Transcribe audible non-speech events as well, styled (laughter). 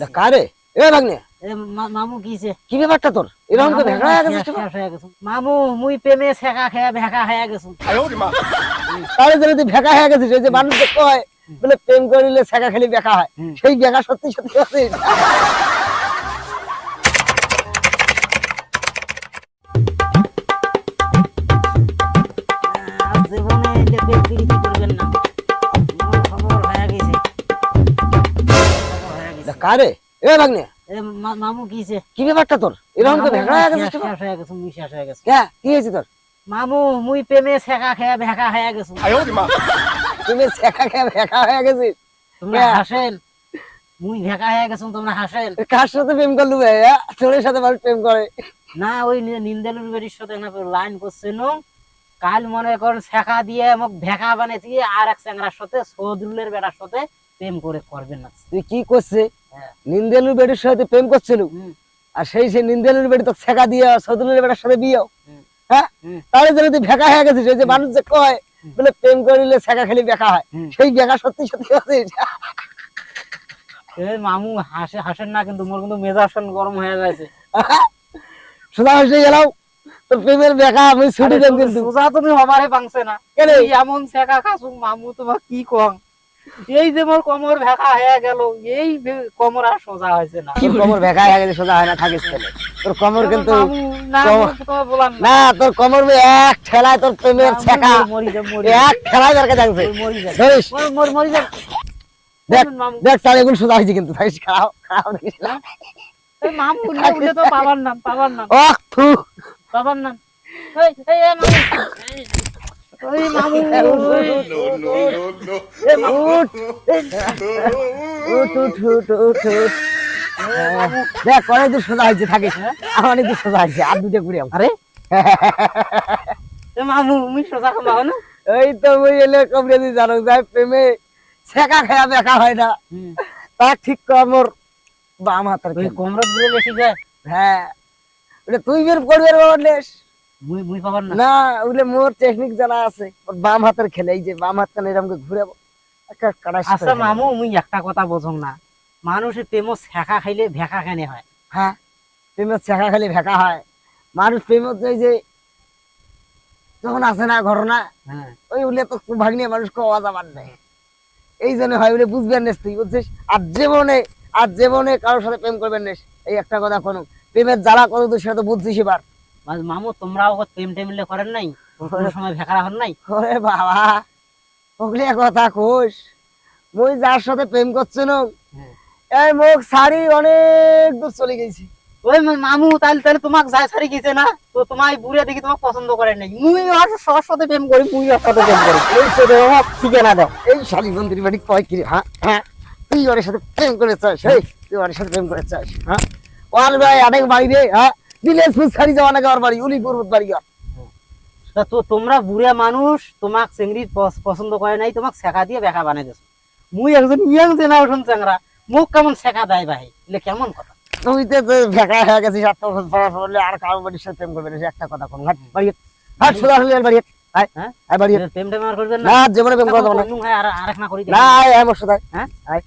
দা কারে? এ ভাগ্নে মামু কিছে কি ব্যাপারটা তোর? এরকম তো হয়ে মামু মুই প্রেমে শেখা খেয়া ভেকা খেয়া গেছো। তাহলে যদি ভেকা হয়ে গেছিস ওই যে মানুষ যে কয় বলে প্রেম করিলে ছেঁকা খেলি বেকা হয়। সেই বেকা সত্যি সত্যি কারে? এ ভাগ্নে। মামু কিছে কি ব্যাপারটা তোর? এরকম তো ভেঙা হয়ে কেন? শেষ হয়ে গেছে মুই শেষ হয়ে গেছে। কে? কি হয়েছে তোর? মামু মুই প্রেমে শেখা খেয়া ভেকা খেয়া গেছো। তুমি ছেঁকা খেয়ে ভেকা হয়ে গেছিস? তোমরা হাসেন মুই ভেকা হয়ে গেছো তোমরা হাসেন কার সাথে প্রেম করলু ভাইয়া তোর সাথে মানুষ প্রেম করে। না ওই নি- নিন্দেলুর বেরির সাথে না লাইন করছে নো। কাল মনে কর শেখা দিয়ে মোক ভেকা বানিয়ে আর এক চ্যাংরার সাথে সদরুলের বেড়ার সাথে। প্রেম করে করবেন না। তুই কি করছে? হ্যাঁ। নিন্দেলুর বেটির সাথে প্রেম করছিল? আর সেই সেই নিন্দেলুর বেটি তো ছেঁকা দিয়ে সদুলের বেটার সাথে বিয়েও হ্যাঁ। তাহলে তুই ভেকা হয়ে গেছিস ওই যে মানুষ যে কয় বলে প্রেম করিলে ছেঁকা খেলি বেকা হয়। সেই বেকা সত্যি সত্যি আছিস মামু হাসে হাসেন না কিন্তু মোর কিন্তু মেজাজ গরম হয়ে গেছে। সোজা হয়ে গেলাম। তোর প্রেমের বেকা আমি ছুটি দেন তুমি কিন্তু। সোজা তুমি হবারে পাংছে না। এমন শেখা খাসুক মামু তোমার কি কম? এই যে মোর কোমর ভেকা হয়ে গেল এই কোমর আর সোজা হয়েছে না। তোর কোমর বেকা হয়ে গেছে সোজা হয় না থাকিস কেন? তোর কোমর কিন্তু না তোর কোমর এক ঠেলায় তোর প্রেমের ছেঁকা। এক ঠেলায় দরকার থাকছে ধরিস। মোর মোর মরি যা। দেখ দেখ তাহলে এগুলো সোজা হয়েছে কিন্তু থাকিস খারাপ খারাপ দেখিস না। এই মামু তো পাবার নাম পাবার নাম। ও থু। পাবার নাম। এই এই এই মামু। ওই মামু ওই, এ উঠ উঠ উঠ উঠ উঠ উঠ দেখ অনেক দূর সোজা হয়েছে থাকিস আমার অনেক দূর সোজা হয়েছে আর দুটো ঘুরে আরে? মামু মুই সোজা খাবা না? এই তো এলে জানো প্রেমে ছেঁকা খেয়া বেকা হয় না। তা ঠিক কমর বাম হাতের ওই খেল। কমরত বলে লেখি যায়? হ্যাঁ। তুই বের করবি লেস। মুই মুই পাবার না? না ওগুলো মোর টেকনিক জানা আছে। বাম হাতের খেলে এই যে বাম হাত কানে এরকম করে ঘুরে একটা কাটা আচ্ছা মামু মুই একটা কথা বোঝং না। মানুষের প্রেম শেখা খাইলে ভেকা হয়? হ্যাঁ প্রেমের ছেঁকা খালি ভেকা হয়। মানুষ প্রেমত ওই যে যখন আসে না ঘটনা হ্যাঁ। ওই উলে তো ভাগ্নে মানুষ কওয়া যাবার নেই এই জন্য হয় বলে বুঝবেন নেস তুই বুঝছিস? আর জীবনে আর জীবনে কারোর সাথে প্রেম করবেন নেস এই একটা কথা কোনো প্রেমের জ্বালা কত তো সেটা তো বুঝছিস এবার। মামু তোমরাও প্রেম টেমলে করেন নাই? কোনো সময় ভেকারা হন নাই? ওরে বাবা ওগুলি কথা কোষ মই যার সাথে প্রেম করছে না হ্যাঁ। এই মুখ শাড়ি অনেক দূর চলে গেছি। ওই মামু তাহলে তাহলে তোমাকে যায় ছাড়ি গেছে না? তো তোমার বুড়ে দেখি তোমাকে পছন্দ করে নাই। মুই আর সবার সাথে প্রেম করি মুই ওর সাথে প্রেম করি। (laughs) এই তো দেখো ঠিকানা দাও। এই শাড়ি মন্দির বাড়ি কয় কি? হ্যাঁ হ্যাঁ। তুই ওর সাথে প্রেম করে চাস তুই ওর সাথে প্রেম করে চাস হ্যাঁ। ওর ভাই অনেক বাড়ি রে হ্যাঁ। দিলেশপুর শাড়ি যাওয়া নাকি ওর বাড়ি উলি বাড়ি তো তোমরা বুড়ে মানুষ তোমাক চেংড়ি পছন্দ করে নাই তোমাক শেখা দিয়ে বেকা বানাই দিছো। মুই একজন ইয়াং জেনারেশন চেংরা মোক কেমন শেখা দেয় ভাই এলে কেমন কথা? তুই তো তো ভেকা হয়ে গেছিস আর বাড়ির সাথে প্রেম করবে না একটা কথা কোন হাট বাড়ি হাট। হাট সোজা হলে আর বাড়ি হাট। হ্যাঁ? বাড়ি প্রেম টেম আর করবেন না। জীবনে প্রেম করব না। না। আরেক না করি না আয় আয়। হ্যাঁ? আয়।